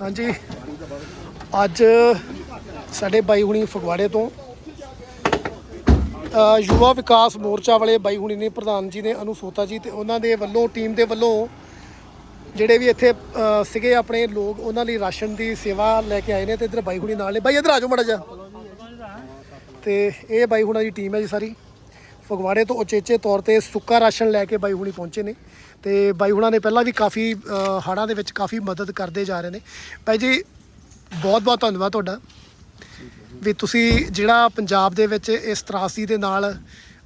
ਹਾਂਜੀ। ਅੱਜ ਸਾਡੇ ਬਾਈ ਹੁਣੀ ਫਗਵਾੜੇ ਤੋਂ ਯੁਵਾ ਵਿਕਾਸ ਮੋਰਚਾ ਵਾਲੇ ਬਾਈ ਹੁਣੀ ਨੇ ਪ੍ਰਧਾਨ ਜੀ ਨੇ ਅਨੁਸੋਤਾ ਜੀ ਤੇ ਉਹਨਾਂ ਦੇ ਵੱਲੋਂ ਟੀਮ ਦੇ ਵੱਲੋਂ ਜਿਹੜੇ ਵੀ ਇੱਥੇ ਅ, ਸੀਗੇ ਆਪਣੇ ਲੋਕ ਉਹਨਾਂ ਲਈ ਰਾਸ਼ਨ ਦੀ ਸੇਵਾ ਲੈ ਕੇ ਆਏ ਨੇ ਤੇ ਇਧਰ ਬਾਈ ਹੁਣੀ ਨਾਲ ਨੇ। ਬਾਈ ਇਧਰ ਆ ਜਾਓ ਮੜਾ ਜਾ ਤੇ ਇਹ ਬਾਈ ਹੁਣਾਂ ਦੀ ਟੀਮ ਹੈ ਜੀ ਸਾਰੀ। ਫਗਵਾੜੇ ਤੋਂ ਉਚੇਚੇ ਤੌਰ ਤੇ ਸੁੱਕਾ ਰਾਸ਼ਨ ਲੈ ਕੇ ਬਾਈ ਹੁਣੀ ਪਹੁੰਚੇ ਨੇ ਤੇ ਬਾਈ ਹੁਣਾਂ ਨੇ ਪਹਿਲਾਂ ਵੀ ਕਾਫੀ ਅ, ਹੜ੍ਹਾਂ ਦੇ ਵਿੱਚ ਕਾਫੀ ਮਦਦ ਕਰਦੇ ਜਾ ਰਹੇ ਨੇ। ਬਾਈ ਜੀ ਬਹੁਤ ਬਹੁਤ ਧੰਨਵਾਦ ਤੁਹਾਡਾ। ਵੀ ਤੁਸੀਂ ਜਿਹੜਾ ਪੰਜਾਬ ਦੇ ਵਿੱਚ ਇਸ ਤਰਾਸਦੀ ਦੇ ਨਾਲ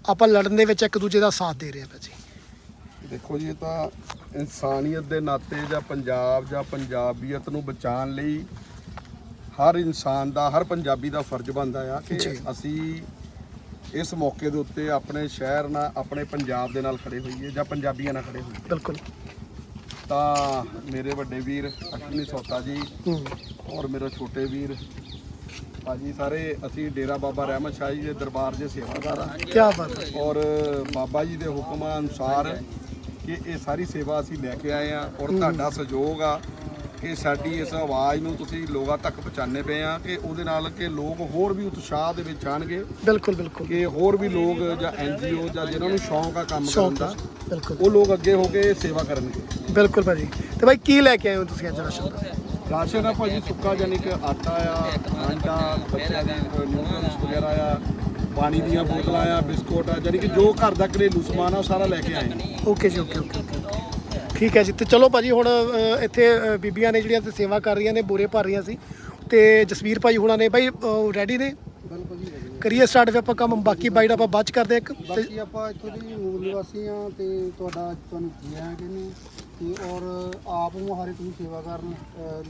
ਆਪਾਂ ਲੜਨ ਦੇ ਵਿੱਚ ਇੱਕ ਦੂਜੇ ਦਾ ਸਾਥ ਦੇ ਰਹੇ ਆ ਭਾਜੀ ਦੇਖੋ ਜੀ ਇਹ ਤਾਂ ਇਨਸਾਨੀਅਤ ਦੇ ਨਾਤੇ ਜਾਂ ਪੰਜਾਬ ਜਾਂ ਪੰਜਾਬੀਅਤ ਨੂੰ ਬਚਾਉਣ ਲਈ ਹਰ ਇਨਸਾਨ ਦਾ ਹਰ ਪੰਜਾਬੀ ਦਾ ਫਰਜ਼ ਬਣਦਾ ਆ ਕਿ ਜੀ। ਅਸੀਂ ਇਸ ਮੌਕੇ ਦੇ ਉੱਤੇ ਆਪਣੇ ਸ਼ਹਿਰ ਨਾਲ ਆਪਣੇ ਪੰਜਾਬ ਦੇ ਨਾਲ ਖੜੇ ਹੋਈਏ ਜਾਂ ਪੰਜਾਬੀਆਂ ਨਾਲ ਖੜੇ ਹੋਈਏ। ਬਿਲਕੁਲ। ਤਾਂ ਮੇਰੇ ਵੱਡੇ ਵੀਰ ਅਸ਼ਵਨੀ ਸੋਤਾ ਜੀ ਔਰ ਮੇਰੇ ਛੋਟੇ ਵੀਰ ਭਾਜੀ ਸਾਰੇ ਅਸੀਂ ਡੇਰਾ ਬਾਬਾ ਰਹਿਮਤ ਸ਼ਾਹ ਜੀ ਦੇ ਦਰਬਾਰ ਦੇ ਸੇਵਾਦਾਰ ਆ। ਕੀ ਬਾਤ ਹੈ। ਔਰ ਬਾਬਾ ਜੀ ਦੇ ਹੁਕਮਾਂ ਅਨੁਸਾਰ ਕਿ ਇਹ ਸਾਰੀ ਸੇਵਾ ਅਸੀਂ ਲੈ ਕੇ ਆਏ ਆ ਔਰ ਤੁਹਾਡਾ ਸਹਿਯੋਗ ਆ। ਕਿ ਸਾਡੀ ਇਸ ਆਵਾਜ਼ ਨੂੰ ਤੁਸੀਂ ਲੋਕਾਂ ਤੱਕ ਪਹੁੰਚਾਉਂਦੇ ਪਏ ਆ ਕਿ ਉਹਦੇ ਨਾਲ ਕਿ ਲੋਕ ਹੋਰ ਵੀ ਉਤਸ਼ਾਹ ਦੇ ਵਿੱਚ ਆਣਗੇ ਬਿਲਕੁਲ ਬਿਲਕੁਲ। ਕਿ ਹੋਰ ਵੀ ਲੋਕ ਜਾਂ ਐਨਜੀਓ ਜਾਂ ਜਿਨ੍ਹਾਂ ਨੂੰ ਸ਼ੌਂਕ ਆ ਕੰਮ ਕਰਨ ਦਾ ਬਿਲਕੁਲ। ਉਹ ਲੋਕ ਅੱਗੇ ਹੋ ਕੇ ਸੇਵਾ ਕਰਨਗੇ। ਬਿਲਕੁਲ ਭਾਜੀ। ਤੇ ਭਾਈ ਕੀ ਲੈ ਕੇ ਆਏ ਹੋ ਤੁਸੀਂ ਅੱਜ ਰਾਸ਼ਨ ਦਾ? ਰਾਸ਼ਨ ਆ ਭਾਜੀ ਸੁੱਕਾ ਯਾਨੀ ਕਿ ਆਟਾ ਆ ਆਂਡਾ ਬੱਚਿਆਂ ਦੀ ਨਿਊਟਰਲਸ ਵਗੈਰਾ ਆ ਪਾਣੀ ਦੀਆਂ ਬੋਤਲਾਂ ਆ ਬਿਸਕੁਟ ਆ ਯਾਨੀ ਕਿ ਜੋ ਘਰ ਦਾ ਘਰੇਲੂ ਸਮਾਨ ਆ ਸਾਰਾ ਲੈ ਕੇ ਆਏ ਓਕੇ ਜੀ ਓਕੇ ਓਕੇ। ਠੀਕ ਹੈ ਜੀ। ਤੇ ਚਲੋ ਭਾਜੀ ਹੁਣ ਅ, ਇੱਥੇ ਅ, ਬੀਬੀਆਂ ਨੇ ਜਿਹੜੀਆਂ ਤੇ ਸੇਵਾ ਕਰ ਰਹੀਆਂ ਨੇ ਬੋਰੇ ਭਰ ਰਹੀਆਂ ਸੀ। ਤੇ ਜਸਵੀਰ ਭਾਈ ਹੁਣਾਂ ਨੇ ਭਾਈ ਰੈਡੀ ਨੇ? ਬਿਲਕੁਲ ਜੀ ਵਧੀਆ। ਕਰੀਏ ਸਟਾਰਟ ਵੀ ਆਪਾਂ ਕੰਮ ਬਾਕੀ ਬਾਈਟ ਆਪਾਂ ਬਾਅਦ ਚ ਕਰਦੇ ਹਾਂ ਇੱਕ। ਤੇ ਬਾਕੀ ਆਪਾਂ ਇੱਥੋਂ ਦੀ ਮੂਲ ਨਿਵਾਸੀ ਆ ਤੇ ਤੁਹਾਡਾ ਤੁਹਾਨੂੰ ਕੀ ਆ ਕਹਿੰਦੇ ਤੇ ਔਰ ਆਪ ਮੁਹਾਰੇ ਤੁਸੀਂ ਸੇਵਾ ਕਰਨ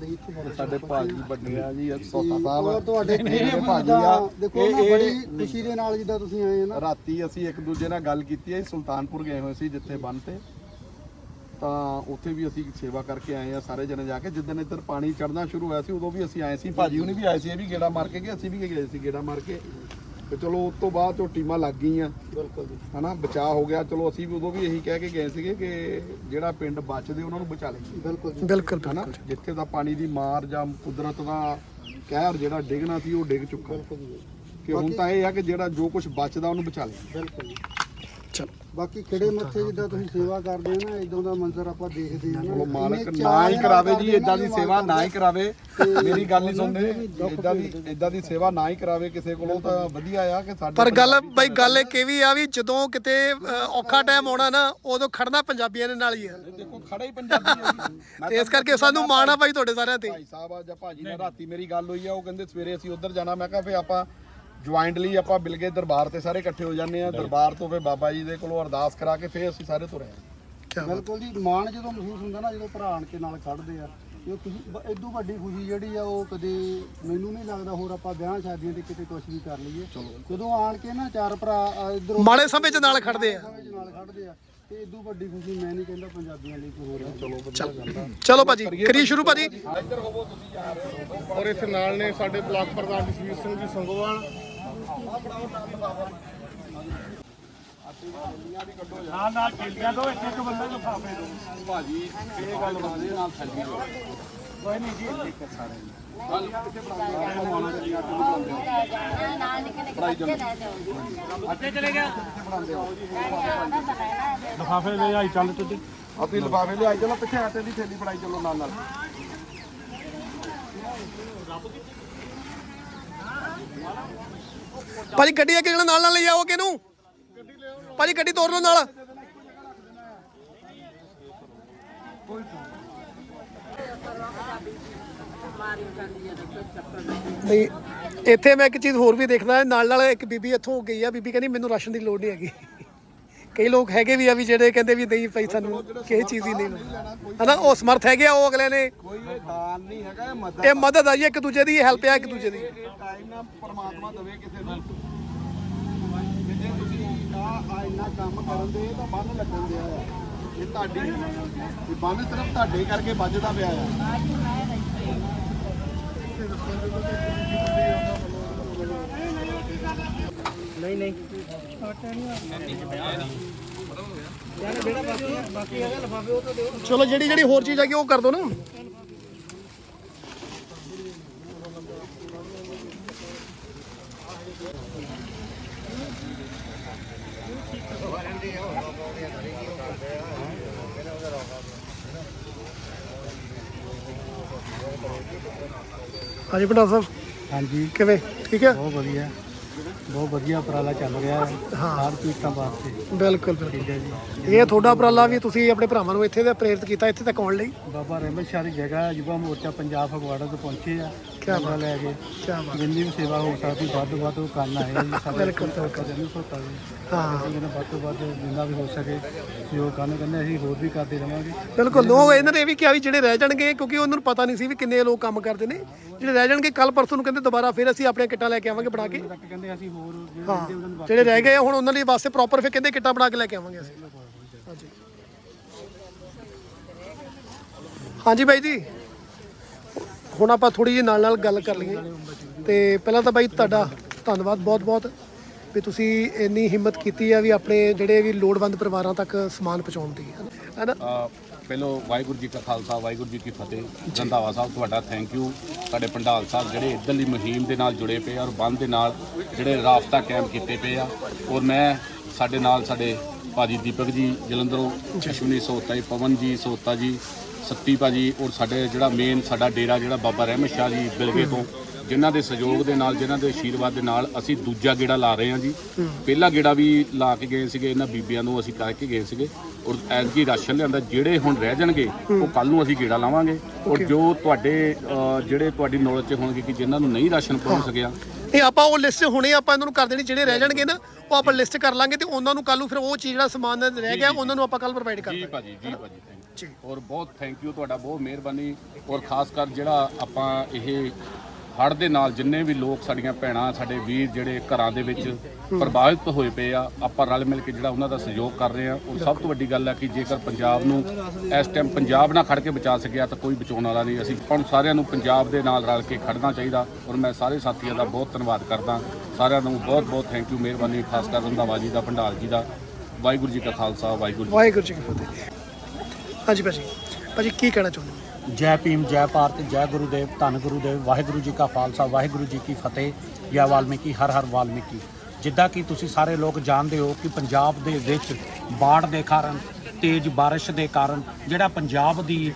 ਲਈ ਇੱਥੇ ਸਾਡੇ ਸਾਡੇ ਭਾਜੀ ਵੱਡੇ ਆ ਜੀ ਸੋਤਾ ਤੇ ਸਾਹਿਬ ਔਰ ਤੁਹਾਡੇ ਮੇਰੇ ਭਾਜੀ ਆ। ਦੇਖੋ ਨਾ ਇਹ- ਬੜੀ ਖੁਸ਼ੀ ਦੇ ਨਾਲ ਜਿੱਦਾਂ ਤੁਸੀਂ ਆਏ ਹੋ ਨਾ। ਰਾਤੀ ਅਸੀਂ ਇੱਕ ਦੂਜੇ ਨਾਲ ਗੱਲ ਕੀਤੀ ਹੈ ਸੁਲਤਾਨਪੁਰ ਗਏ ਹੋਏ ਸੀ ਜਿੱਥੇ ਬੰਨ ਤੇ। ਤਾਂ ਉੱਥੇ ਵੀ ਅਸੀਂ ਸੇਵਾ ਕਰਕੇ ਆਏ ਆ ਸਾਰੇ ਜਣੇ ਜਾ ਕੇ। ਜਿੱਦਣ ਇੱਧਰ ਪਾਣੀ ਚੜਨਾ ਸ਼ੁਰੂ ਹੋਇਆ ਸੀ ਉਦੋਂ ਵੀ ਅਸੀਂ ਆਏ ਸੀ। ਭਾਜੀ ਹੁਣੀ ਵੀ ਆਏ ਸੀ ਇਹ ਵੀ ਗੇੜਾ ਮਾਰ ਕੇ ਗਏ ਅਸੀਂ ਵੀ ਗਏ ਸੀ ਗੇੜਾ ਮਾਰ ਕੇ। ਤੇ ਚਲੋ ਉਸ ਤੋਂ ਬਾਅਦ ਉਹ ਟੀਮਾਂ ਲੱਗ ਗਈਆਂ। ਬਿਲਕੁਲ ਜੀ। ਹਨਾ ਬਚਾਅ ਹੋ ਗਿਆ। ਚਲੋ ਅਸੀਂ ਵੀ ਉਦੋਂ ਵੀ ਇਹੀ ਕਹਿ ਕੇ ਗਏ ਸੀਗੇ ਕਿ ਜਿਹੜਾ ਪਿੰਡ ਬਚਦੇ ਉਹਨਾਂ ਨੂੰ ਬਚਾ ਲਈਏ। ਬਿਲਕੁਲ ਜੀ। ਬਿਲਕੁਲ ਹਨਾ ਬਿਲਕੁਲ ਜਿੱਥੇ ਦਾ ਪਾਣੀ ਦੀ ਮਾਰ ਜਾਂ ਕੁਦਰਤ ਦਾ ਕਹਿਰ ਜਿਹੜਾ ਡਿੱਗਣਾ ਸੀ ਉਹ ਡਿੱਗ ਚੁੱਕਾ। ਬਿਲਕੁਲ ਜੀ। ਕਿ ਹੁਣ ਤਾਂ ਇਹ ਆ ਕਿ ਜਿਹੜਾ ਜੋ ਕੁਝ ਬਚਦਾ ਉਹਨੂੰ ਬਚਾ ਲਈਏ। ਬਿਲਕੁਲ ਜੀ। ਬਾਕੀ ਖਿੜੇ ਮੱਥੇ ਜਿੱਦਾਂ ਤੁਸੀਂ ਸੇਵਾ ਕਰਦੇ ਹੋ ਨਾ ਇਦਾਂ ਦਾ ਮੰਜ਼ਰ ਆਪਾਂ ਦੇਖਦੇ ਨਾ ਉਹ ਮਾਲਕ ਨਾ ਹੀ ਕਰਾਵੇ ਜੀ ਇਦਾਂ ਦੀ ਸੇਵਾ ਨਾ ਹੀ ਕਰਾਵੇ। ਮੇਰੀ ਗੱਲ ਨਹੀਂ ਸੁਣਦੇ। ਇਦਾਂ ਦੀ ਇਦਾਂ ਦੀ ਸੇਵਾ ਨਾ ਹੀ ਕਰਾਵੇ ਕਿਸੇ ਕੋਲੋਂ ਤਾਂ ਵਧੀਆ ਆ ਕਿ ਸਾਡੇ ਪਰ ਗੱਲ ਬਾਈ ਗੱਲ ਇੱਕ ਇਹ ਵੀ ਆ ਵੀ ਜਦੋਂ ਕਿਤੇ ਔਖਾ ਟਾਈਮ ਆਉਣਾ ਨਾ ਉਦੋਂ ਖੜਨਾ ਪੰਜਾਬੀਆਂ ਦੇ ਨਾਲ ਹੀ ਆ। ਦੇਖੋ ਖੜਾ ਹੀ ਪੰਜਾਬੀ ਆ ਇਸ ਕਰਕੇ ਸਾਨੂੰ ਮਾਣ ਆ ਭਾਈ ਤੁਹਾਡੇ ਸਾਰਿਆਂ ਤੇ। ਭਾਈ ਸਾਹਿਬ ਆ ਜਾਂ ਭਾਜੀ ਨਾਲ ਰਾਤੀ ਮੇਰੀ ਗੱਲ ਹੋਈ ਆ ਉਹ ਕਹਿੰਦੇ ਸਵੇਰੇ ਅਸੀਂ ਉੱਧਰ ਜਾਣਾ। ਮੈਂ ਕਿਹਾ ਫੇ ਆਪਾਂ ਜੁਆਇੰਟਲੀ ਆਪਾਂ ਮਿਲ ਕੇ ਦਰਬਾਰ ਤੇ ਸਾਰੇ ਇਕੱਠੇ ਹੋ ਜਾਂਦੇ ਆ ਦਰਬਾਰ ਤੋਂ ਫੇ ਬਾਬਾ ਜੀ ਦੇ ਕੋਲੋਂ ਅਰਦਾਸ ਕਰਾ ਕੇ ਫੇ ਅਸੀਂ ਸਾਰੇ ਤੁਰੇ ਆ। ਬਿਲਕੁਲ ਜੀ ਮਾਣ ਜਦੋਂ ਮਹਿਸੂਸ ਹੁੰਦਾ ਨਾ ਜਦੋਂ ਭਰਾ ਆਣ ਕੇ ਨਾਲ ਖੜਦੇ ਆ ਇਹ ਤੁਸੀਂ ਇਦੋਂ ਵੱਡੀ ਖੁਸ਼ੀ ਜਿਹੜੀ ਆ ਉਹ ਕਦੇ ਮੈਨੂੰ ਨਹੀਂ ਲੱਗਦਾ ਹੋਰ ਆਪਾਂ ਵਿਆਹ ਸ਼ਾਦੀਆਂ ਤੇ ਕਿਤੇ ਕੁਝ ਵੀ ਕਰ ਲਈਏ। ਜਦੋਂ ਆਣ ਕੇ ਨਾ ਚਾਰ ਭਰਾ ਇਧਰੋਂ ਮਾੜੇ ਸਮੇਂ 'ਚ ਨਾਲ ਖੜਦੇ ਆ। ਨਾਲ ਖੜਦੇ ਆ ਤੇ ਇਦੋਂ ਵੱਡੀ ਖੁਸ਼ੀ ਮੈਂ ਨਹੀਂ ਕਹਿੰਦਾ ਪੰਜਾਬੀਆਂ ਲਈ ਕੋਈ ਹੋਰ ਚਲੋ ਚਲੋ ਚਲੋ ਭਾਜੀ ਕਰੀਏ ਸ਼ੁਰੂ ਭਾਜੀ। ਔਰ ਇੱਥੇ ਨਾਲ ਨੇ ਸਾਡੇ ਬਲਾਕ ਪ੍ਰਧਾਨ ਜਸਵੀਰ ਸਿੰਘ ਜੀ ਸੰਗੋਵਾਲ ਨਾਲ ਨਾਲ ਕੇਲੀਆਂ ਤੋਂ ਇੱਕ ਇੱਕ ਬੰਦੇ ਨੂੰ ਫਾਫੇ ਦੋ ਭਾਜੀ ਇਹ ਗੱਲ ਬਣਾਦੇ ਨਾਲ ਥੱਲੀ ਹੋ ਕੋਈ ਨਹੀਂ ਜੀ ਇੱਕ ਸਾਰੇ ਨਾਲ ਨਿੱਕੇ ਨਿੱਕੇ ਅੱਗੇ ਚਲੇ ਗਿਆ ਲਫਾਫੇ ਲੈ ਆਈ ਚੱਲ ਤੁਸੀਂ ਆਪੀ ਲਿਫਾਫੇ ਲਿਆਈ ਚਲੋ ਪਿੱਛੇ ਆਟੇ ਦੀ ਥੈਲੀ ਫੜਾਈ ਚੱਲੋ ਨਾਲ ਨਾਲ ਭਾਜੀ ਗੱਡੀ ਅੱਗੇ ਜਿਹੜਾ ਨਾਲ ਨਾਲ ਲੈ ਜਾਓ ਕਿਹਨੂੰ ਭਾਜੀ ਗੱਡੀ ਤੋਰ ਲਓ ਨਾਲ। ਨਹੀਂ, ਇੱਥੇ ਮੈਂ ਇੱਕ ਚੀਜ਼ ਹੋਰ ਵੀ ਦੇਖਦਾ, ਨਾਲ ਨਾਲ ਇੱਕ ਬੀਬੀ ਇੱਥੋਂ ਗਈ ਆ, ਬੀਬੀ ਕਹਿੰਦੀ ਮੈਨੂੰ ਰਾਸ਼ਨ ਦੀ ਲੋੜ ਨਹੀਂ ਹੈਗੀ। ਕਈ ਲੋਕ ਹੈਗੇ ਵੀ ਆ ਵੀ ਜਿਹੜੇ ਕਹਿੰਦੇ ਵੀ ਨਹੀਂ ਭਾਈ ਸਾਨੂੰ ਕਿਸੇ ਚੀਜ਼ ਦੀ ਨਹੀਂ ਹਨਾ ਉਹ ਸਮਰਥ ਹੈਗੇ ਆ ਉਹ ਅਗਲੇ ਨੇ ਕੋਈ ਇਹ ਦਾਨ ਨਹੀਂ ਹੈਗਾ ਇਹ ਮਦਦ ਇਹ ਮਦਦ ਆ ਜੀ ਇੱਕ ਦੂਜੇ ਦੀ ਹੈਲਪ ਆ ਇੱਕ ਦੂਜੇ ਦੀ। ਟਾਈਮ ਨਾ ਪਰਮਾਤਮਾ ਦੇਵੇ ਕਿਸੇ ਨੂੰ। ਜੇ ਤੁਸੀਂ ਆ ਇੰਨਾ ਕੰਮ ਕਰਨ ਦੇ ਤਾਂ ਬੰਨ ਲੱਗਣ ਦਿਆ ਆ। ਇਹ ਤੁਹਾਡੀ ਇਹ ਬੰਨ ਸਿਰਫ ਤੁਹਾਡੇ ਕਰਕੇ ਵੱਜਦਾ ਪਿਆ ਆ। चलो जी जी होर चीज़ आगे कर दो ना। हाँ जी भंडार साहब। हाँ जी। कि ठीक है? बहुत वाइया ਬਹੁਤ ਵਧੀਆ ਉਪਰਾਲਾ ਚੱਲ ਰਿਹਾ ਹੈ ਹਾਂ। ਹਰ ਪੀੜਤਾਂ ਵਾਸਤੇ ਬਿਲਕੁਲ ਬਿਲਕੁਲ। ਠੀਕ ਹੈ ਜੀ। ਇਹ ਤੁਹਾਡਾ ਉਪਰਾਲਾ ਵੀ ਤੁਸੀਂ ਆਪਣੇ ਭਰਾਵਾਂ ਨੂੰ ਇੱਥੇ ਦਾ ਪ੍ਰੇਰਿਤ ਕੀਤਾ ਇੱਥੇ ਤੱਕ ਆਉਣ ਲਈ? ਬਾਬਾ ਰਹਿਮਤ ਸ਼ਾਹ ਦੀ ਜਗ੍ਹਾ ਯੁਵਾ ਮੋਰਚਾ ਪੰਜਾਬ ਫਗਵਾੜਾ ਤੋਂ ਪਹੁੰਚੇ ਆ। ਕਿਆ ਕੈਮਰਾ ਲੈ ਕੇ ਕਿਆ ਬਾਤ ਜਿੰਨੀ ਵੀ ਸੇਵਾ ਹੋ ਸਕਦੀ ਵੱਧ ਤੋਂ ਵੱਧ ਉਹ ਕਰਨ ਆ ਜੀ। ਸਾਡੇ ਬਿਲਕੁਲ, ਬਿਲਕੁਲ। ਜਨ ਸੋਤਾ ਜੀ। ਹਾਂ। ਅਸੀਂ ਕਹਿੰਦੇ ਵੱਧ ਤੋਂ ਵੱਧ ਜਿੰਨਾ ਵੀ ਹੋ ਸਕੇ ਸਹਿਯੋਗ ਕਰਨ ਕਹਿੰਦੇ ਅਸੀਂ ਹੋਰ ਵੀ ਕਰਦੇ ਰਵਾਂਗੇ। ਬਿਲਕੁਲ ਲੋਕ ਇਹਨਾਂ ਨੇ ਇਹ ਵੀ ਕਿਹਾ ਵੀ ਜਿਹੜੇ ਰਹਿ ਜਾਣਗੇ ਕਿਉਂਕਿ ਉਹਨਾਂ ਨੂੰ ਪਤਾ ਨਹੀਂ ਸੀ ਵੀ ਕਿੰਨੇ ਲੋਕ ਕੰਮ ਕਰਦੇ ਨੇ। ਜਿਹੜੇ ਰਹਿ ਜਾਣਗੇ ਕੱਲ ਪਰਸੋਂ ਨੂੰ ਕਹਿੰਦੇ ਦੁਬਾਰਾ ਫਿਰ ਅਸੀਂ ਆਪਣੀਆਂ ਕਿੱਟਾਂ ਲੈ ਕੇ ਆਵਾਂਗੇ ਬਣਾ ਕੇ। ਤੱਕ ਕਹਿੰਦੇ ਅਸੀਂ ਹੋਰ ਜਿਹੜੇ ਹਾਂ ਰਹਿੰਦੇ ਉਹਨਾਂ ਨੂੰ ਜਿਹੜੇ ਰਹਿ ਗਏ ਹੁਣ ਉਹਨਾਂ ਲਈ ਵਾਸਤੇ ਪ੍ਰੋਪਰ ਫਿਰ ਕਹਿੰਦੇ ਕਿੱਟਾਂ ਬਣਾ ਕੇ ਲੈ ਕੇ ਆਵਾਂਗੇ ਅਸੀਂ। ਹਾਂਜੀ। ਹਾਂਜੀ ਬਾਈ ਜੀ। ਹੁਣ ਆਪਾਂ ਥੋੜੀ ਜਿਹੀ ਨਾਲ ਨਾਲ ਗੱਲ ਕਰ ਲਈਏ। ਤੇ ਪਹਿਲਾਂ ਤਾਂ ਬਾਈ ਤੁਹਾਡਾ ਧੰਨਵਾਦ ਬਹੁਤ ਬਹੁਤ ਵੀ ਤੁਸੀਂ ਇੰਨੀ ਹਿੰਮਤ ਕੀਤੀ ਆ ਵੀ ਆਪਣੇ ਜਿਹੜੇ ਵੀ ਲੋੜਵੰਦ ਪਰਿਵਾਰਾਂ ਤੱਕ ਸਮਾਨ ਪਹੁੰਚਾਉਣ ਦੀ ਹੈ ਨਾ? ਅ, ਪਹਿਲੋਂ ਵਾਹਿਗੁਰੂ ਜੀ ਕਾ ਖਾਲਸਾ ਵਾਹਿਗੁਰੂ ਜੀ ਕੀ ਫਤਿਹ। ਰੰਧਾਵਾ ਸਾਹਿਬ ਤੁਹਾਡਾ ਥੈਂਕ ਯੂ ਸਾਡੇ ਪੰਡਾਲ ਸਾਹਿਬ ਜਿਹੜੇ ਇੱਧਰਲੀ ਮੁਹਿੰਮ ਦੇ ਨਾਲ ਜੁੜੇ ਪਏ ਆ ਔਰ ਬੰਦ ਦੇ ਨਾਲ ਜਿਹੜੇ ਰਾਫਤਾ ਕੈਂਪ ਕੀਤੇ ਪਏ ਆ। ਔਰ ਮੈਂ ਸਾਡੇ ਨਾਲ ਸਾਡੇ ਭਾਜੀ ਦੀਪਕ ਜੀ, ਜਲੰਧਰੋਂ ਅਸ਼ਵਨੀ ਸੋਤਾ ਜੀ, ਪਵਨ ਜੀ, ਸੋਤਾ ਜੀ, ਸੱਤੀ ਭਾਜੀ ਔਰ ਸਾਡੇ ਜਿਹੜਾ ਮੇਨ ਸਾਡਾ ਡੇਰਾ ਜਿਹੜਾ ਬਾਬਾ ਰਹਿਮਤ ਸ਼ਾਹ ਜੀ ਬਿਲਗੇ ਤੋਂ। ਜਿਨ੍ਹਾਂ ਦੇ ਸਹਿਯੋਗ ਦੇ ਨਾਲ ਜਿਨ੍ਹਾਂ ਦੇ ਆਸ਼ੀਰਵਾਦ ਦੇ ਨਾਲ ਅਸੀਂ ਦੂਜਾ ਗੇੜਾ ਲਾ ਰਹੇ ਹਾਂ ਜੀ। ਪਹਿਲਾ ਗੇੜਾ ਵੀ ਲਾ ਕੇ ਗਏ ਸੀਗੇ ਇਹਨਾਂ ਬੀਬੀਆਂ ਨੂੰ ਅਸੀਂ ਕਰਕੇ ਗਏ ਸੀਗੇ। ਔਰ ਐਤਕੀ ਰਾਸ਼ਨ ਲਿਆਂਦਾ ਜਿਹੜੇ ਹੁਣ ਰਹਿ ਜਾਣਗੇ ਉਹ ਕੱਲ ਨੂੰ ਅਸੀਂ ਗੇੜਾ ਲਾਵਾਂਗੇ। ਔਰ ਜੋ ਤੁਹਾਡੇ ਜਿਹੜੇ ਤੁਹਾਡੀ ਨੌਲੇਜ 'ਚ ਹੋਣਗੇ ਕਿ ਜਿਨ੍ਹਾਂ ਨੂੰ ਨਹੀਂ ਰਾਸ਼ਨ ਪਹੁੰਚ ਸਕਿਆ। ਇਹ ਆਪਾਂ ਉਹ ਲਿਸਟ ਹੁਣੇ ਆਪਾਂ ਇਹਨਾਂ ਨੂੰ ਕਰ ਦੇਣੀ ਜਿਹੜੇ ਰਹਿ ਜਾਣਗੇ ਨਾ ਉਹ ਆਪਾਂ ਲਿਸਟ ਕਰ ਲਾਂਗੇ ਤੇ ਉਹਨਾਂ ਨੂੰ ਕੱਲ ਨੂੰ ਫਿਰ ਉਹ ਚੀਜ਼ ਜਿਹੜਾ ਸਮਾਨ ਰਹਿ ਗਿਆ ਉਹਨਾਂ ਨੂੰ ਆਪਾਂ ਕੱਲ ਪ੍ਰੋਵਾਈਡ ਕਰ ਜੀ ਦਾਂਗੇ। ਭਾਜੀ ਜੀ ਭਾਜੀ। ਜੀ। ਔਰ ਬਹੁਤ ਥੈਂਕ ਯੂ ਤੁਹਾਡਾ ਬਹੁਤ ਮਿਹਰਬਾਨੀ। ਔਰ ਖਾਸ ਕਰ ਜਿਹੜਾ ਆਪਾਂ ਇਹ ਹੜ੍ਹ ਦੇ ਨਾਲ ਜਿੰਨੇ ਵੀ ਲੋਕ ਸਾਡੀਆਂ ਭੈਣਾਂ, ਸਾਡੇ ਵੀਰ ਜਿਹੜੇ ਘਰਾਂ ਦੇ ਵਿੱਚ ਪ੍ਰਭਾਵਿਤ ਹੋਏ ਪਏ ਆ, ਆਪਾਂ ਰਲ ਮਿਲ ਕੇ ਜਿਹੜਾ ਉਹਨਾਂ ਦਾ ਸਹਿਯੋਗ ਕਰ ਰਹੇ ਆ ਔਰ ਸਭ ਤੋਂ ਵੱਡੀ ਗੱਲ ਹੈ ਕਿ ਜੇਕਰ ਪੰਜਾਬ ਨੂੰ ਇਸ ਟਾਈਮ ਪੰਜਾਬ ਨਾਲ ਖੜ ਕੇ ਬਚਾ ਸਕਿਆ ਤਾਂ ਕੋਈ ਬਚਾਉਣ ਵਾਲਾ ਨਹੀਂ। ਅਸੀਂ ਆਪਾਂ ਨੂੰ ਸਾਰਿਆਂ ਨੂੰ ਪੰਜਾਬ ਦੇ ਨਾਲ ਰਲ ਕੇ ਖੜਨਾ ਚਾਹੀਦਾ ਔਰ ਮੈਂ ਸਾਰੇ ਸਾਥੀਆਂ ਦਾ ਬਹੁਤ ਧੰਨਵਾਦ ਕਰਦਾ। ਸਾਰਿਆਂ ਨੂੰ ਬਹੁਤ ਬਹੁਤ ਥੈਂਕ ਯੂ ਮਿਹਰਬਾਨੀ, ਖਾਸ ਕਰ ਰੰਧਾਵਾ ਜੀ ਦਾ, ਭੰਡਾਲ ਜੀ ਦਾ। ਵਾਹਿਗੁਰੂ ਜੀ ਕਾ ਖਾਲਸਾ, ਵਾਹਿਗੁਰੂ ਜੀ ਵਾਹਿਗੁਰੂ ਜੀ ਕੀ ਫਤਿਹ। ਹਾਂਜੀ ਭਾਜੀ ਭਾਜੀ ਕੀ ਕਹਿਣਾ ਚਾਹੁੰਦੇ ਜੈ ਭੀਮ, ਜੈ ਭਾਰਤ, ਜੈ ਗੁਰੂਦੇਵ, ਧੰਨ ਗੁਰੂਦੇਵ, ਵਾਹਿਗੁਰੂ ਜੀ ਕਾ ਖਾਲਸਾ, ਵਾਹਿਗੁਰੂ ਜੀ ਕੀ ਫਤਿਹ, ਜਾਂ ਵਾਲਮੀਕੀ, ਹਰ ਹਰ ਵਾਲਮੀਕੀ। ਜਿੱਦਾਂ ਕਿ ਤੁਸੀਂ ਸਾਰੇ ਲੋਕ ਜਾਣਦੇ ਹੋ ਕਿ ਪੰਜਾਬ ਦੇ ਵਿੱਚ ਬਾੜ ਦੇ ਕਾਰਨ, ਤੇਜ਼ ਬਾਰਿਸ਼ ਦੇ ਕਾਰਨ ਜਿਹੜਾ ਪੰਜਾਬ ਦੀ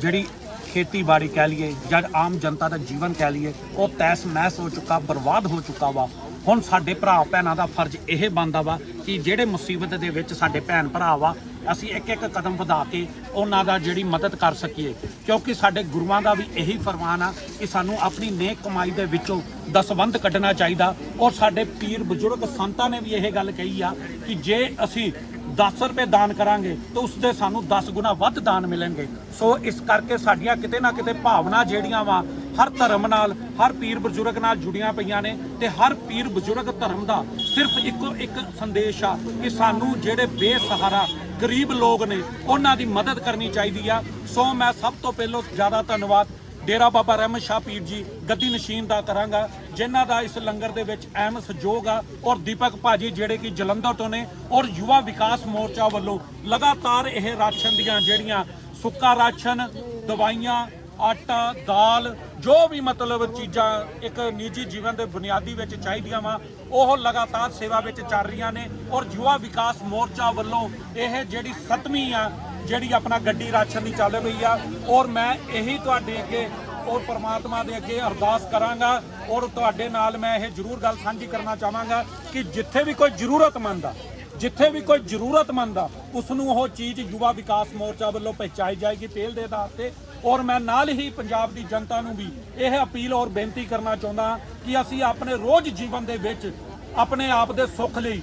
ਜਿਹੜੀ ਖੇਤੀਬਾੜੀ ਕਹਿ ਲਈਏ ਜਾਂ ਆਮ ਜਨਤਾ ਦਾ ਜੀਵਨ ਕਹਿ ਲਈਏ, ਉਹ ਤੈਸ ਮਹਿਸ ਹੋ ਚੁੱਕਾ, ਬਰਬਾਦ ਹੋ ਚੁੱਕਾ ਵਾ। ਹੁਣ ਸਾਡੇ ਭਰਾ ਭੈਣਾਂ ਦਾ ਫਰਜ਼ ਇਹ ਬਣਦਾ ਵਾ ਕਿ ਜਿਹੜੇ ਮੁਸੀਬਤ ਦੇ ਵਿੱਚ ਸਾਡੇ ਭੈਣ ਭਰਾ ਵਾ ਅਸੀਂ ਇੱਕ ਇੱਕ ਕਦਮ ਵਧਾ ਕੇ ਉਹਨਾਂ ਦਾ ਜਿਹੜੀ ਮਦਦ ਕਰ ਸਕੀਏ। ਕਿਉਂਕਿ ਸਾਡੇ ਗੁਰੂਆਂ ਦਾ ਵੀ ਇਹੀ ਫਰਮਾਨ ਆ ਕਿ ਸਾਨੂੰ ਆਪਣੀ ਨੇਕ ਕਮਾਈ ਦੇ ਵਿੱਚੋਂ ਦਸਵੰਧ ਕੱਢਣਾ ਚਾਹੀਦਾ। ਔਰ ਸਾਡੇ ਪੀਰ ਬਜ਼ੁਰਗ ਸੰਤਾਂ ਨੇ ਵੀ ਇਹ ਗੱਲ ਕਹੀ ਆ ਕਿ ਜੇ ਅਸੀਂ 10 ਰੁਪਏ ਦਾਨ ਕਰਾਂਗੇ, ਤਾਂ ਉਸ ਦੇ ਸਾਨੂੰ 10 ਗੁਣਾ ਵੱਧ ਦਾਨ ਮਿਲਣਗੇ। ਸੋ ਇਸ ਕਰਕੇ ਸਾਡੀਆਂ ਕਿਤੇ ਨਾ ਕਿਤੇ ਭਾਵਨਾ ਜਿਹੜੀਆਂ ਵਾ, ਹਰ ਧਰਮ ਨਾਲ, ਹਰ ਪੀਰ ਬਜ਼ੁਰਗ ਨਾਲ ਜੁੜੀਆਂ ਪਈਆਂ ਨੇ ਤੇ ਹਰ ਪੀਰ ਬਜ਼ੁਰਗ ਧਰਮ ਦਾ ਸਿਰਫ ਇੱਕੋ ਇੱਕ ਸੰਦੇਸ਼ ਆ ਕਿ ਸਾਨੂੰ ਜਿਹੜੇ ਬੇਸਹਾਰਾ ਗਰੀਬ ਲੋਕ ਨੇ, ਉਹਨਾਂ ਦੀ ਮਦਦ ਕਰਨੀ ਚਾਹੀਦੀ ਆ। ਸੋ ਮੈਂ ਸਭ ਤੋਂ ਪਹਿਲਾਂ ਜ਼ਿਆਦਾ ਧੰਨਵਾਦ ਡੇਰਾ ਬਾਬਾ ਰਹਿਮਤ ਸ਼ਾਹ ਪੀਰ ਜੀ ਗੱਦੀ ਨਸ਼ੀਨ ਦਾ ਕਰਾਂਗਾ, ਜਿਨ੍ਹਾਂ ਦਾ ਇਸ ਲੰਗਰ ਦੇ ਵਿੱਚ ਅਹਿਮ ਸਹਿਯੋਗ ਆ ਔਰ ਦੀਪਕ ਭਾਜੀ ਜਿਹੜੇ ਕਿ ਜਲੰਧਰ ਤੋਂ ਨੇ ਔਰ ਯੁਵਾ ਵਿਕਾਸ ਮੋਰਚਾ ਵੱਲੋਂ ਲਗਾਤਾਰ ਇਹ ਰਾਸ਼ਨ ਦੀਆਂ ਜਿਹੜੀਆਂ ਸੁੱਕਾ ਰਾਸ਼ਨ, ਦਵਾਈਆਂ ਆਟਾ, ਦਾਲ, ਜੋ ਵੀ ਮਤਲਬ ਚੀਜ਼ਾਂ ਇੱਕ ਨਿੱਜੀ ਜੀਵਨ ਦੇ ਬੁਨਿਆਦੀ ਵਿੱਚ ਚਾਹੀਦੀਆਂ ਵਾ, ਉਹ ਲਗਾਤਾਰ ਸੇਵਾ ਵਿੱਚ ਚੱਲ ਰਹੀਆਂ ਨੇ ਔਰ ਯੁਵਾ ਵਿਕਾਸ ਮੋਰਚਾ ਵੱਲੋਂ ਇਹ ਜਿਹੜੀ ਸੱਤਵੀਂ ਆ, ਜਿਹੜੀ ਆਪਣਾ ਗੱਡੀ ਰਾਸ਼ਨ ਦੀ ਚੱਲ ਰਹੀ ਆ, ਔਰ ਮੈਂ ਇਹੀ ਤੁਹਾਡੇ ਅੱਗੇ ਔਰ ਪਰਮਾਤਮਾ ਦੇ ਅੱਗੇ ਅਰਦਾਸ ਕਰਾਂਗਾ ਔਰ ਤੁਹਾਡੇ ਨਾਲ ਮੈਂ ਇਹ ਜ਼ਰੂਰ ਗੱਲ ਸਾਂਝੀ ਕਰਨਾ ਚਾਹਾਂਗਾ ਕਿ ਜਿੱਥੇ ਵੀ ਕੋਈ ਜ਼ਰੂਰਤਮੰਦ ਆ, ਜਿੱਥੇ ਵੀ ਕੋਈ ਜ਼ਰੂਰਤਮੰਦ ਆ ਉਸ ਨੂੰ ਉਹ ਚੀਜ਼ ਯੁਵਾ ਵਿਕਾਸ ਮੋਰਚਾ ਵੱਲੋਂ ਪਹੁੰਚਾਈ ਜਾਏਗੀ ਤੇਲ ਦੇ ਆਧਾਰ ਤੇ ਔਰ ਮੈਂ ਨਾਲ ਹੀ ਪੰਜਾਬ ਦੀ ਜਨਤਾ ਨੂੰ ਵੀ ਇਹ ਅਪੀਲ ਔਰ ਬੇਨਤੀ ਕਰਨਾ ਚਾਹੁੰਦਾ ਕਿ ਅਸੀਂ ਆਪਣੇ ਰੋਜ਼ ਜੀਵਨ ਦੇ ਵਿੱਚ ਆਪਣੇ ਆਪ ਦੇ ਸੁੱਖ ਲਈ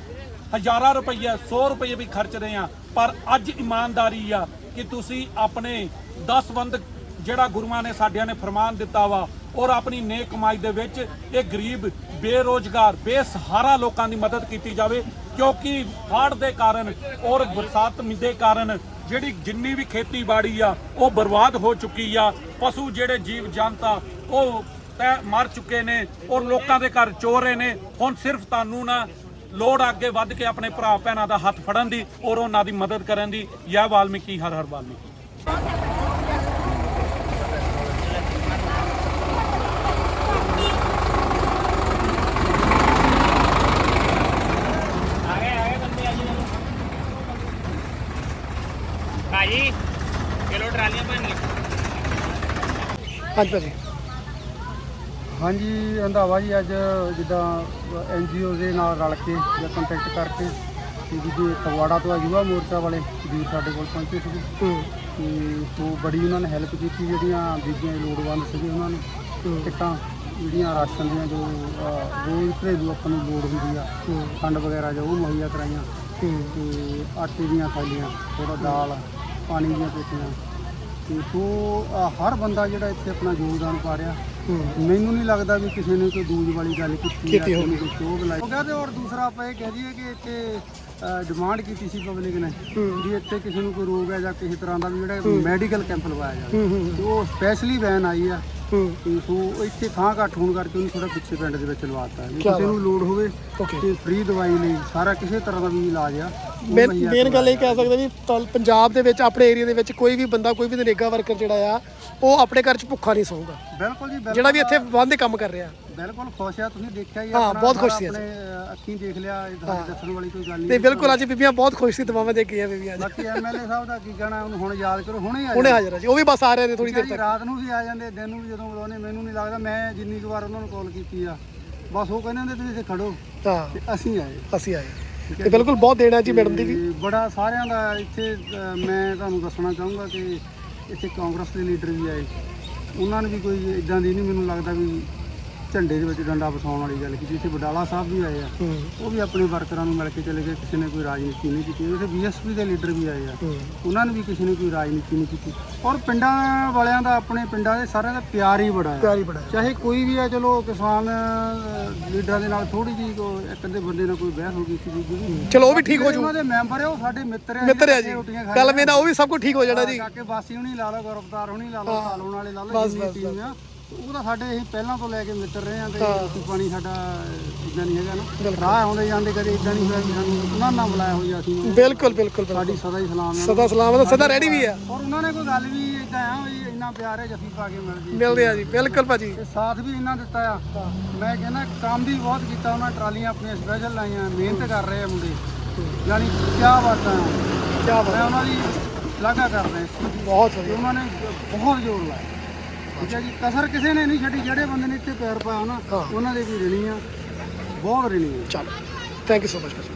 ਹਜ਼ਾਰਾਂ ਰੁਪਈਆ 100 ਰੁਪਏ ਵੀ ਖਰਚ ਰਹੇ ਆ ਪਰ ਅੱਜ ਇਮਾਨਦਾਰੀ ਆ ਕਿ ਤੁਸੀਂ ਆਪਣੇ 10 ਬੰਦ ਜਿਹੜਾ ਗੁਰੂਆਂ ਨੇ ਸਾਡਿਆਂ ਨੇ ਫਰਮਾਨ ਦਿੱਤਾ ਵਾ ਔਰ ਆਪਣੀ ਨੇਕ ਕਮਾਈ ਦੇ ਵਿੱਚ ਇਹ ਗਰੀਬ, ਬੇਰੋਜ਼ਗਾਰ, ਬੇਸਹਾਰਾ ਲੋਕਾਂ ਦੀ ਮਦਦ ਕੀਤੀ ਜਾਵੇ, ਕਿਉਂਕਿ ਫਾੜ ਦੇ ਕਾਰਨ ਔਰ ਬਰਸਾਤ ਦੇ ਕਾਰਨ ਜਿਹੜੀ ਜਿੰਨੀ ਵੀ ਖੇਤੀਬਾੜੀ ਆ, ਉਹ ਬਰਬਾਦ ਹੋ ਚੁੱਕੀ ਆ। ਪਸ਼ੂ ਜਿਹੜੇ ਜੀਵ ਜੰਤਾ ਉਹ ਤੈ ਮਰ ਚੁੱਕੇ ਨੇ ਔਰ ਲੋਕਾਂ ਦੇ ਘਰ ਚੋਰ ਰਹੇ ਨੇ। ਹੁਣ ਸਿਰਫ ਤੁਹਾਨੂੰ ਨਾ ਲੋੜ ਅੱਗੇ ਵੱਧ ਕੇ ਆਪਣੇ ਭਰਾ ਭੈਣਾਂ ਦਾ ਹੱਥ ਫੜਨ ਦੀ ਔਰ ਉਹਨਾਂ ਦੀ ਮਦਦ ਕਰਨ ਦੀ। ਯਾ ਵਾਲਮੀਕੀ, ਹਰ ਹਰ ਵਾਲਮੀਕੀ ਭਾਜੀ ਚਲੋ ਟਰਾਲੀਆਂ ਭਰਨੀਆਂ ਹਾਂਜੀ ਭਾਜੀ। ਹਾਂਜੀ ਰੰਧਾਵਾ ਜੀ ਅੱਜ ਜਿੱਦਾਂ ਐਨਜੀਓ ਦੇ ਨਾਲ ਰਲ ਕੇ ਜਾਂ ਕੰਟੈਕਟ ਕਰਕੇ ਦੂਜੇ ਫਗਵਾੜਾ ਤੋਂ ਆ ਯੁਵਾ ਮੋਰਚਾ ਵਾਲੇ ਵੀਰ ਸਾਡੇ ਕੋਲ ਪਹੁੰਚੇ ਸੀਗੇ। ਹੂੰ। ਤੇ ਸੋ ਬੜੀ ਉਹਨਾਂ ਨੇ ਹੈਲਪ ਕੀਤੀ ਜਿਹੜੀਆਂ ਬੀਬੀਆਂ ਲੋੜਵੰਦ ਸੀਗੇ ਉਹਨਾਂ ਨੂੰ। ਕਿੱਟਾਂ ਜਿਹੜੀਆਂ ਰਾਸ਼ਨ ਦੀਆਂ ਜੋ ਰੋਜ਼ ਘਰੇਲੂ ਆਪਾਂ ਨੂੰ ਲੋੜ ਹੁੰਦੀ ਆ ਖੰਡ ਵਗੈਰਾ ਜੋ ਉਹ ਮੁਹੱਈਆ ਕਰਾਈਆਂ। ਤੇ ਆਟੇ ਦੀਆਂ ਥੈਲੀਆਂ ਥੋੜਾ ਦਾਲ ਪਾਣੀ ਦੀਆਂ ਪੇਟੀਆਂ ਸੋ ਅਹ, ਹਰ ਬੰਦਾ ਜਿਹੜਾ ਇੱਥੇ ਆਪਣਾ ਯੋਗਦਾਨ ਪਾ ਰਿਹਾ। ਮੈਨੂੰ ਨਹੀਂ ਲੱਗਦਾ ਵੀ ਕਿਸੇ ਨੇ ਕੋਈ ਦੂਜ ਵਾਲੀ ਗੱਲ ਕੀਤੀ ਕੀਤੀ ਹੋਊਗੀ। ਕੋਈ ਚੋਗ ਲਾਈ। ਹੋ ਗਿਆ ਤੇ ਔਰ ਦੂਸਰਾ ਆਪਾਂ ਇਹ ਕਹਿ ਦਈਏ ਕਿ ਇੱਥੇ ਡਿਮਾਂਡ ਕੀਤੀ ਸੀ ਪਬਲਿਕ ਨੇ ਵੀ ਇੱਥੇ ਕਿਸੇ ਨੂੰ ਕੋਈ ਰੋਗ ਹੈ ਜਾਂ ਕਿਸੇ ਤਰ੍ਹਾਂ ਦਾ ਵੀ ਜਿਹੜਾ ਮੈਡੀਕਲ ਕੈਂਪ ਲਵਾਇਆ ਜਾਵੇ। ਤੇ ਉਹ ਸਪੈਸ਼ਲੀ ਵੈਨ ਆਈ ਆ। ਤੇ ਸੋ ਇੱਥੇ ਥਾਂ ਘੱਟ ਹੋਣ ਕਰਕੇ ਉਹਨੂੰ ਥੋੜਾ ਪਿੱਛੇ ਪਿੰਡ ਦੇ ਵਿੱਚ ਲਵਾਤਾ ਵੀ ਕਿਸੇ ਨੂੰ ਲੋੜ ਹੋਵੇ Okay. ਤੇ ਫ੍ਰੀ ਦਵਾਈ ਲਈ ਸਾਰਾ ਕਿਸੇ ਤਰ੍ਹਾਂ ਦਾ ਵੀ ਇਲਾਜ ਆ। ਮੇਨ ਗੱਲ ਇਹ ਕਹਿ ਸਕਦੇ ਵੀ ਤਲ- ਪੰਜਾਬ ਦੇ ਵਿੱਚ ਆਪਣੇ ਏਰੀਆ ਦੇ ਵਿੱਚ ਕੋਈ ਵੀ ਬੰਦਾ ਕੋਈ ਵੀ ਨਰੇਗਾ ਵਰਕਰ ਜਿਹੜਾ ਆ ਉਹ ਆਪਣੇ ਘਰ 'ਚ ਭੁੱਖਾ ਨਹੀਂ ਸੌਂਗਾ ਬਿਲਕੁਲ ਜੀ ਬਿਲਕੁਲ। ਜਿਹੜਾ ਵੀ ਇੱਥੇ ਬੰਦ ਦੇ ਕੰਮ ਕਰ ਰਿਹਾ। ਬਿਲਕੁਲ ਖੁਸ਼ ਆ ਤੁਸੀਂ ਦੇਖਿਆ ਹੀ ਹਾਂ, ਆਪਣਾ ਬਹੁਤ ਖੁਸ਼ ਸੀ ਆਪਣੇ ਅ, ਅੱਖੀਂ ਦੇਖ ਲਿਆ ਇਹ ਦੱਸਣ ਵਾਲੀ ਕੋਈ ਗੱਲ ਤੇ ਨਹੀਂ ਬਿਲਕੁਲ ਅੱਜ ਬੀਬੀਆਂ ਬਹੁਤ ਖੁਸ਼ ਸੀ ਦਵਾਵਾਂ ਦੇ ਗਈਆਂ ਬੀਬੀਆਂ ਅੱਜ। ਬਾਕੀ ਐਮਐਲਏ ਸਾਹਿਬ ਦਾ ਕੀ ਕਹਿਣਾ ਉਹਨੂੰ ਹੁਣ ਯਾਦ ਕਰੋ ਹੁਣੇ ਆ ਹੁਣੇ। ਹਾਜ਼ਰ ਆ ਜੀ ਉਹ ਵੀ ਬਸ ਆ ਰਹੇ ਨੇ ਥੋੜੀ ਹੈ ਦੇਰ ਤੱਕ। ਰਾਤ ਨੂੰ ਵੀ ਆ ਜਾਂਦੇ ਦਿਨ ਨੂੰ ਵੀ ਜਦੋਂ ਬੁਲਾਉਂਦੇ ਮੈਨੂੰ ਨਹੀਂ ਲੱਗਦਾ ਮੈਂ ਜਿੰਨੀ ਕੁ ਵਾਰ ਉਹਨਾਂ ਨੂੰ ਕਾਲ ਕੀਤੀ ਆ। ਬਸ ਉਹ ਕਹਿੰਦੇ ਹੁੰਦੇ ਤੁਸੀਂ ਇੱਥੇ ਖੜੋ ਹਾਂ। ਤੇ ਅਸੀਂ ਆਏ। ਅਸੀਂ ਆਏ। ਤੇ ਬਿਲਕੁਲ ਬਹੁਤ ਦੇਣਾ ਜੀ ਮੈਡਮ ਦੀ ਵੀ। ਤੇ ਬੜਾ ਸਾਰਿਆਂ ਦਾ ਇੱਥੇ ਅ, ਮੈਂ ਤੁਹਾਨੂੰ ਦੱਸਣਾ ਚਾਹੂੰਗਾ ਕਿ ਇੱਥੇ ਕਾਂਗਰਸ ਦੇ ਲੀਡਰ ਵੀ ਆਏ। ਉਹਨਾਂ ਨੇ ਵੀ ਕੋਈ ਇਦਾਂ ਦੀ ਨਹੀਂ ਮੈਨੂੰ ਲੱਗਦਾ ਵੀ ਝੰਡੇ ਦੇ ਵਿੱਚ ਡੰਡਾ ਵਸਾਉਣ ਵਾਲੀ ਗੱਲ ਕੀਤੀ ਇੱਥੇ ਬਡਾਲਾ ਸਾਹਿਬ ਵੀ ਆਏ ਆ। ਉਹ ਵੀ ਆਪਣੇ ਵਰਕਰਾਂ ਨੂੰ ਮਿਲ ਕੇ ਚਲੇ ਗਏ ਕਿਸੇ ਨੇ ਕੋਈ ਰਾਜਨੀਤੀ ਨਹੀਂ ਕੀਤੀ। ਇੱਥੇ ਬੀਐਸਪੀ ਦੇ ਲੀਡਰ ਵੀ ਆਏ ਆ। ਉਹਨਾਂ ਨੇ ਵੀ ਕਿਸੇ ਨੇ ਕੋਈ ਰਾਜਨੀਤੀ ਨਹੀਂ ਕੀਤੀ। ਔਰ ਪਿੰਡਾਂ ਵਾਲਿਆਂ ਦਾ ਆਪਣੇ ਪਿੰਡਾਂ ਦੇ ਸਾਰਿਆਂ ਦਾ ਪਿਆਰ ਹੀ ਬੜਾ ਹੈ। ਚਾਹੇ ਕੋਈ ਵੀ ਆ ਚਲੋ ਕਿਸਾਨ ਲੀਡਰਾਂ ਦੇ ਨਾਲ ਥੋੜੀ ਜੀ ਇੱਕ ਅੱਧੇ ਬੰਦੇ ਨਾਲ ਕੋਈ ਬਹਿਸ ਹੋ ਗਈ ਸੀ ਵੀ ਚਲੋ ਉਹ ਵੀ ਠੀਕ ਹੋ ਜੂ। ਉਹਨਾਂ ਦੇ ਮੈਂਬਰ ਆ ਉਹ ਸਾਡੇ ਮਿੱਤਰ ਆ ਮਿੱਤਰ ਆ ਜੀ। ਗੱਲ ਮੇਰਾ ਉਹ ਵੀ ਸਭ ਕੁਝ ਠੀਕ ਹੋ ਜਾਣਾ ਜੀ। ਕਾਕੇ ਹੁਣੀ ਲਾ ਲਓ ਗੁਰਪਤਾਰ ਹੁਣੀ ਲਾ ਲਓ ਕਾਲੂਣ ਵਾਲੇ ਲਾ ਲਓ ਜਿੰਨੀ ਟੀਮ ਆ। ਉਹ ਤਾਂ ਸਾਡੇ ਅਸੀਂ ਪਹਿਲਾਂ ਤੋਂ ਲੈ ਕੇ ਮਿੱਤਰ ਰਹੇ ਆ ਤੇ ਰੋਟੀ ਪਾਣੀ ਸਾਡਾ ਇਦਾਂ ਨਹੀਂ ਹੈਗਾ ਨਾ। ਰਾਹ ਆਉਂਦੇ ਜਾਂਦੇ ਕਦੇ ਇਦਾਂ ਨਹੀਂ ਹੋਇਆ ਸਾਨੂੰ ਉਹਨਾਂ ਨਾਲ ਬੁਲਾਇਆ ਹੋਇਆ ਅਸੀਂ ਨੂੰ। ਬਿਲਕੁਲ ਬਿਲਕੁਲ ਬਿਲਕੁਲ। ਸਾਡੀ ਸਦਾ ਹੀ ਸਲਾਮ ਹੈ ਸਦਾ ਸਲਾਮ ਹੈ ਸਦਾ ਰੈਡੀ ਵੀ ਆ ਔਰ ਉਹਨਾਂ ਨੇ ਕੋਈ ਗੱਲ ਵੀ ਇਦਾਂ ਆ ਵੀ ਇੰਨਾ ਪਿਆਰ ਹੈ ਜੱਫੀ ਪਾ ਕੇ ਮਿਲ ਜੀ ਮਿਲਦੇ ਆ ਜੀ ਬਿਲਕੁਲ ਭਾਜੀ। ਤੇ ਸਾਥ ਵੀ ਇੰਨਾ ਦਿੱਤਾ ਆ। ਮੈਂ ਕਹਿੰਦਾ ਕੰਮ ਵੀ ਬਹੁਤ ਕੀਤਾ ਉਹਨਾਂ ਟਰਾਲੀਆਂ ਆਪਣੀਆਂ ਸਪੈਸ਼ਲ ਲਾਈਆਂ ਮਿਹਨਤ ਕਰ ਰਹੇ ਆ ਮੁੰਡੇ। ਯਾਨੀ ਕੀ ਬਾਤਾਂ ਕੀ ਬਾਤ। ਮੈਂ ਉਹਨਾਂ ਦੀ ਸ਼ਲਾਘਾ ਕਰਦਾ ਇਸ ਚੀਜ਼ ਦੀ। ਬਹੁਤ ਵਧੀਆ। ਉਹਨਾਂ ਨੇ ਬਹੁਤ ਜ਼ੋਰ ਲਾਇਆ। ਠੀਕ ਹੈ ਜੀ ਕਸਰ ਕਿਸੇ ਨੇ ਨਹੀਂ ਛੱਡੀ ਜਿਹੜੇ ਬੰਦੇ ਨੇ ਇੱਥੇ ਪੈਰ ਪਾਇਆ ਨਾ ਉਹਨਾਂ ਦੇ ਵੀ ਰਣੀ ਆ। ਬਹੁਤ ਰਣੀ ਆ। ਚਲੋ ਥੈਂਕ ਯੂ ਸੋ ਮਚ ਭਾਜੀ